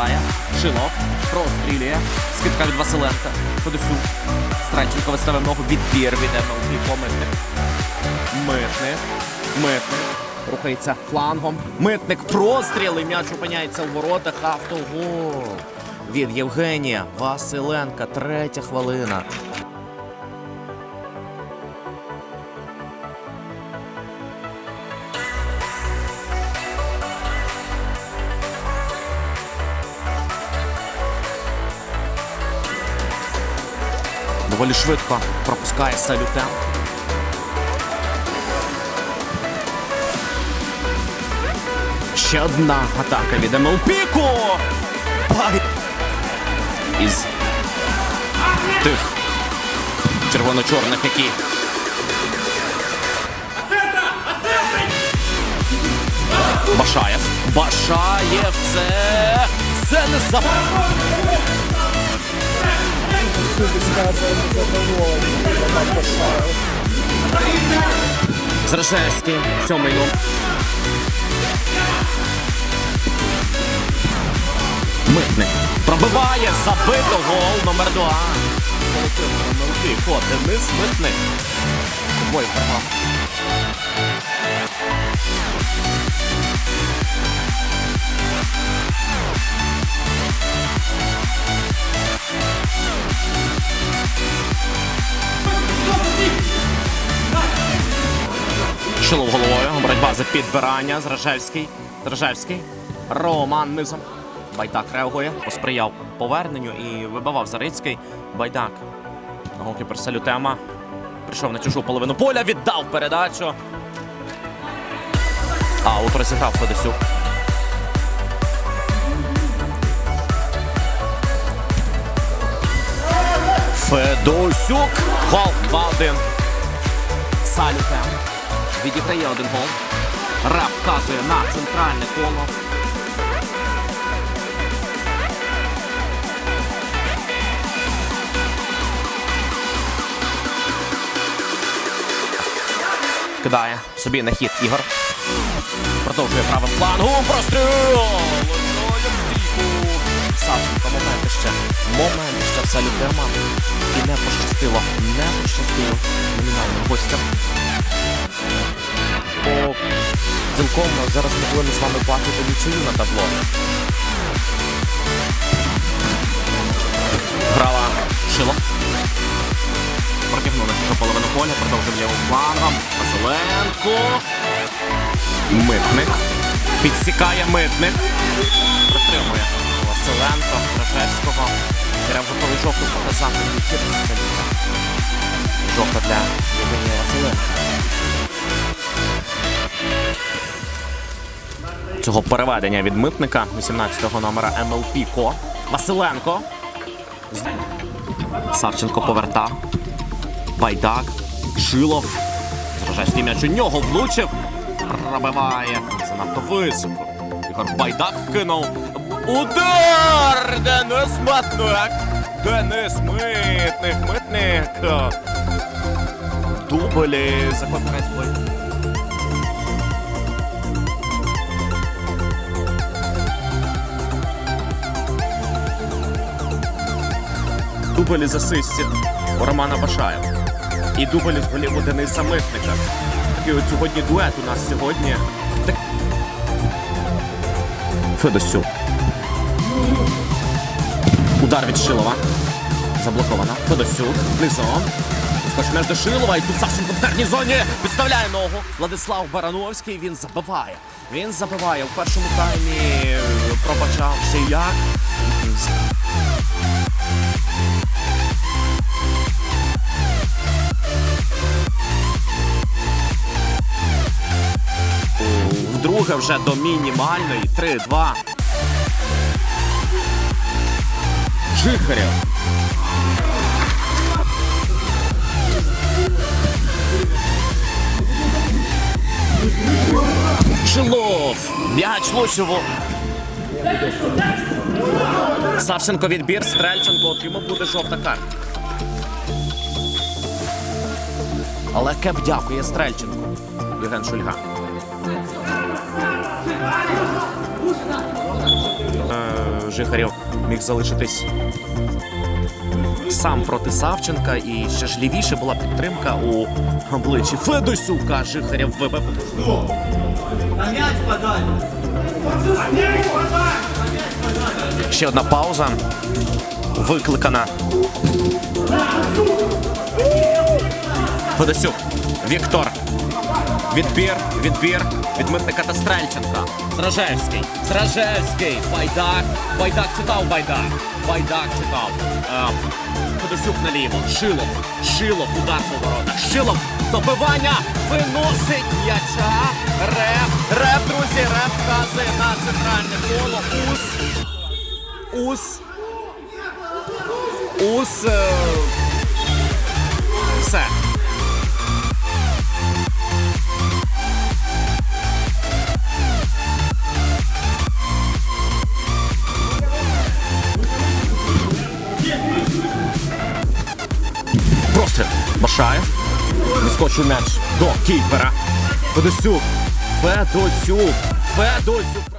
скидає. Шилов прострілює. Скидка від Василенка. Федосюк. Странченко виставив ногу. Відбір від МЛП митник. Митник. Митник. Рухається флангом. Митник простріл і м'яч опиняється у воротах. Автогол. Від Євгенія Василенка. Третя хвилина. Доволі швидко пропускає салютем. Ще одна атака від МЛПіку. Бай! Із тих червоно-чорних, які Башаєв. Башаєв це. Це не за. Зражевський, сьомий номер. Митник. Пробиває забито гол номер два. Колектив. Ход Денис Митник. Двоє програв. Шилов головою. Боротьба за підбирання. Зражевський. Зражевський. Роман низом. Байдак реагує, посприяв поверненню і вибивав Зарицький. Байдак. Голкіпер Салютема. Прийшов на чужу половину поля, віддав передачу. Аут розіграв Федосюк. Федосюк. Гол 2-1. Салютем. Відіграє один гол. Реф вказує на центральне коло. Кидає собі на хід Ігор. Продовжує правим флангом. Простріл! Савченко моменти ще. Моменти ще в салютема. І не пощастило. Не пощастило номінальним гостям. Бо цілком зараз ми повинні з вами бачити нічию на табло. Грала Шило. Протягнув на половину поля, продовжив лівим флангом. Василенко. Митник. Підсікає митник. Притримує Василенко, Рожевського. Треба готовий жовту показати. Жовта для Євгенія Василенка. Цього переведення від митника 18-го номера МЛП Ко. Василенко. Савченко повертав. Байдак. Шилов. Зражевський м'яч у нього влучив. Пробиває. Занадто високо. Ігор Байдак вкинув. Удар! Денис Митник! Денис Митник! Митник! Дублі. Закладець бой. Дублі з асистів у Романа Башаєва. І дублі з голів у Дениса Митника. Такий от сьогодні дует у нас сьогодні. Так... Федосюк. Удар від Шилова. Заблокована. Федосюк. Низом. Скоч до Шилова і тут Савченко в перній зоні підставляє ногу. Владислав Барановський. Він забиває. Він забиває. У першому таймі пробачав ще як. Вдруге вже до мінімальної. 3-2. Жихарєв. Шилов. М'яч влучив. у- Савченко відбір, Стрельченко, от йому буде жовта картка. Але Кеп дякує Стрельченко. Євген Шульга. Жихарєв міг залишитись сам проти Савченка, і ще ж лівіше була підтримка у обличчі Федосюка. Жихарєв вибив. Ще одна пауза. Викликана. Федосюк. Віктор. Відбір, відбір від митника та Стрельченка. Зражевський. Зражевський. Байдак. Байдак читав Байдак. Байдак читав. Е, Федосюк наліво. Шилов. Шилов. Удар по воротах. Шилов. Добивання. Виносить м'яча. Реп. Реп, друзі. Реп вказує на центральне коло. Ус. Ус. Ус. е, Все. Простріл. Вискочив м'яч до кіпера. Федосюк. Федосюк. Федосюк.